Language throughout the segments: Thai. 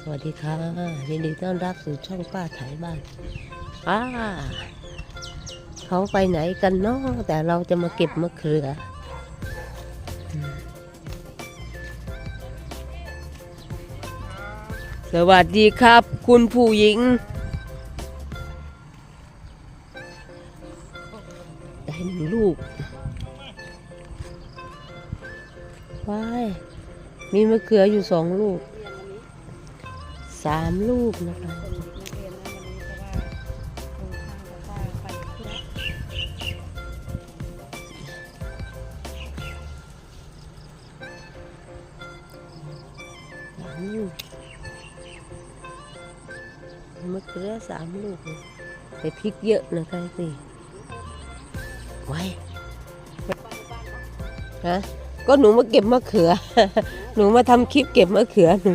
สวัสดีค่ะยินดีต้อนรับสู่ช่องป้าไถบ้านป้าเขาไปไหนกันเนาะแต่เราจะมาเก็บมะเขือสวัสดีครับ คุณผู้หญิง ได้หนึ่งลูกว้ายมีมะเขืออยู่สองลูก สามลูกนะคะสามลูกมะเขือสามลูกเลยแต่พริกเยอะนะคะสิไว้ฮะก็หนูมาเก็บมะเขือ หนูมาทำคลิปเก็บมะเขือหนู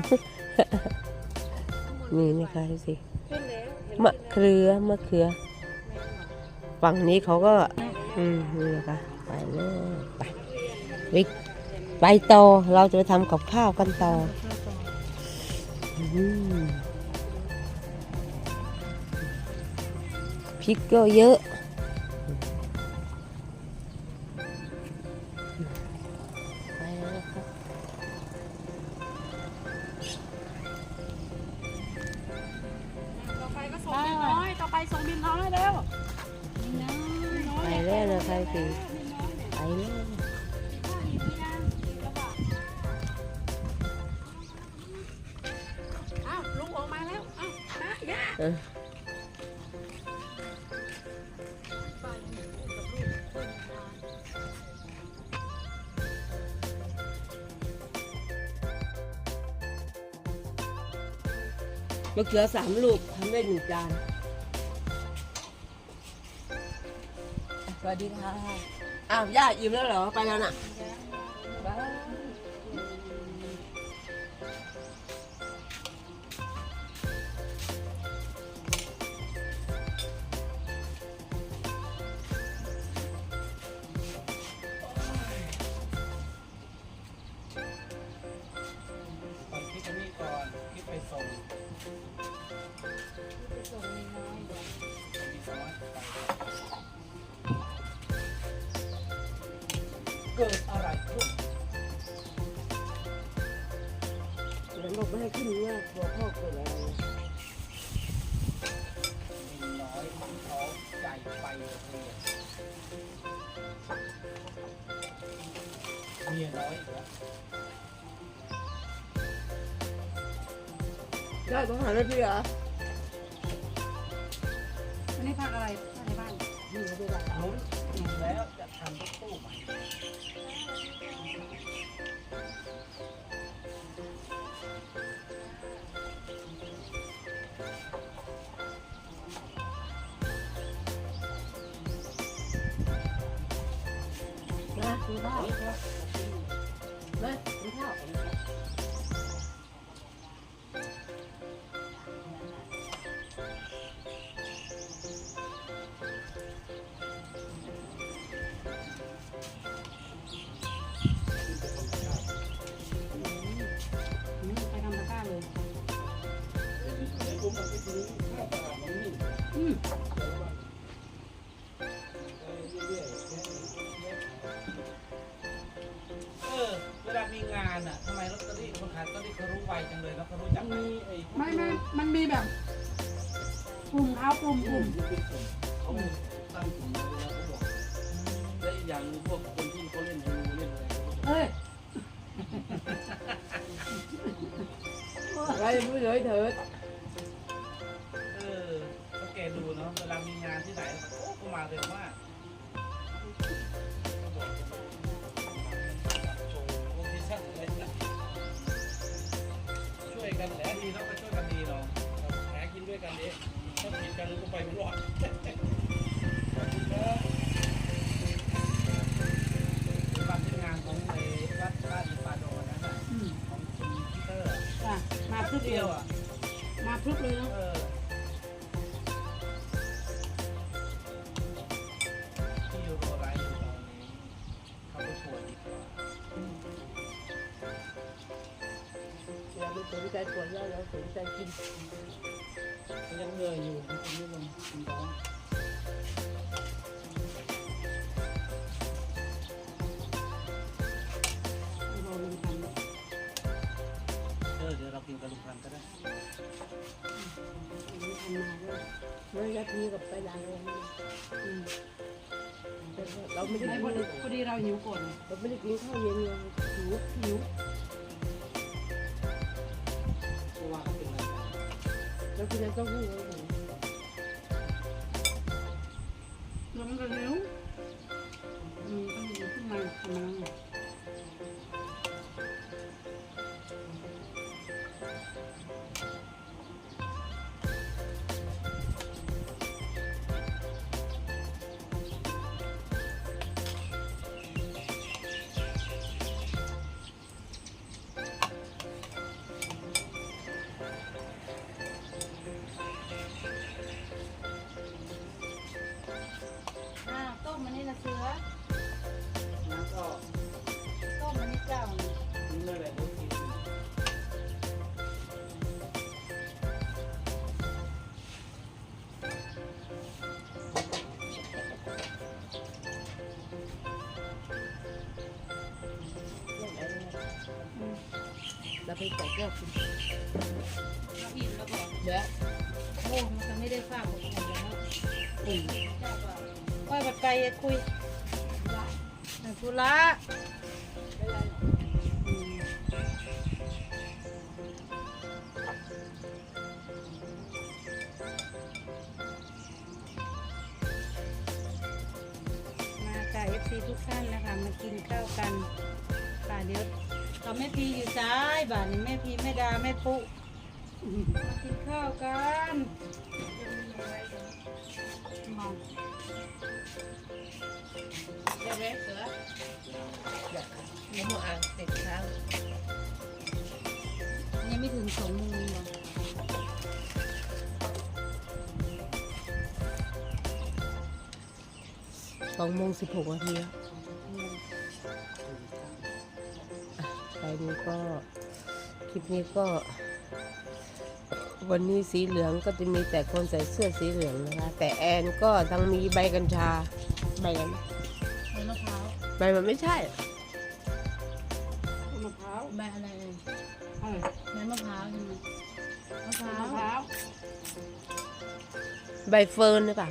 นี่นะคะสิมะเขือมะเขือ ฝั่งนี้เขาก็ อืมนี่นะคะไปเลยไปไปไปต่อเราจะไปทำกับข้าวกันต่อพริกก็เยอะ นน้อยแล้วบินน้อยบินน้อยไปแล้วนะคะสิไปแล้วอ้าวลุงออกมาแล้วอ้าวนะย่าเออมะเขือสามลูกทำได้หนึ่งจาน สวัสดีค่ะอ้าวย่าอิ่มแล้วเหรอ ไปแล้วน่ะบ๊ายบายไปคลิปนี้ก่อนคลิปไปส่ง ไม่ให้ขึ้นเนี่ยกลัวพ่อเกิดอะไรมีน้อยมันท้องใหญ่ไปเลยเมียน้อยอีกแล้วได้ต้องหาหน้าที่เหรออันนี้พักอะไรพักในบ้านนี่เขาได้ละลุ้นอิ่มแล้วจะทำรถตู้ใหม่ กินข้าวมากินข้าวไปทำตะกร้าเลย อืม ไวจังเลยแล้วเขารู้จักไหมไอ้ไม่ไม่มันมีแบบกลุ่มเขากลุ่มกลุ่มเขาตั้งกลุ่มมาเลยนะเขาบอกและอีกอย่างหนึงพวกคนที่เขาเล่นฮูเล่นอะไรเขาบอกเอ้ยไปผู้เฉยเถิดเออสังเกตดูเนาะเวลามีงานที่ไหนโอ้เขามาเร็วมาก กันแหละดีเนาะก็ช่วยกันดีเนาะหากินด้วยกันดิถ้าผิดกันก็ไปไม่รอดขอบคุณครับเป็นวันที่งานของในวัดบ้านปาโดนะฮะอืมของคุณพีเตอร์จ้ะมาพรึบเดีเดียยววอะ มาพรึบเลยเนาะเออ เขาไปป่วยดีกว่าอย่าไปสนใจปวดแล้วเราสนใจกินยังเหนื่อยอยู่กินไม่ลงกินท้องรอลุงพันธุ์เออเดี๋ยวเรากินกับลุงพันธุ์ก็ได้ลุงพันธุ์มาด้วยไม่ได้พีกับไปล้างเลยอืมแต่ว่าเราไม่ได้ไม่กิพอนดีพอดีเราหิวก่อนเราไม่ได้กินข้าวเย็นไงหิวหิว แล้วกินแล้วต้องหู้แล้วมันก็หิวอืมต้องหิวขึ้นมาทำมอ้ เราไปจัดแก้วกินเราอิ่แล้วบอกเดี๋ยวโอ้มันจะไม่ได้ฝากผมคนแล้วอืมเจ้าก็ค่อยบัดไปคุยแต่ธุระมมาค่ะเอฟซีทุกท่านนะคะ มากินข้าวกันค่ะเดี๋ยว เราแม่พีอยู่ซ้ายบ้านนี้แม่พีแม่ดาแม่ปุ๊มากินข้าวกันเดี๋ยวเดี๋ยเสือเดี๋ยวน้ำมันอ่างติดค้างยังไม่ถึงสองโมงหรอสองโมงสิบหกนาทีแล้ว นี้ก็คลิปนี้ก็ วันนี้สีเหลืองก็จะมีแต่คนใส่เสื้อสีเหลืองนะคะ แต่แอนก็ทั้งมีใบกัญชา ใบกันใบมะพร้าวใบมันไม่ใช่มะพร้าวใบอะไรเอ่ยเออใบมะพร้าวใช่ไหมมะพร้ามะพร้าวใบเฟิร์นหรือเปล่า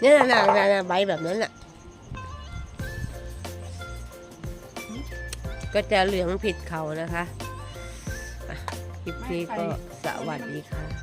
เนี่ยนะนะนะนะใบแบบนั้นน่ะ ก็จะเหลืองผิดเขานะคะ คลิปนี้ก็สวัสดีค่ะ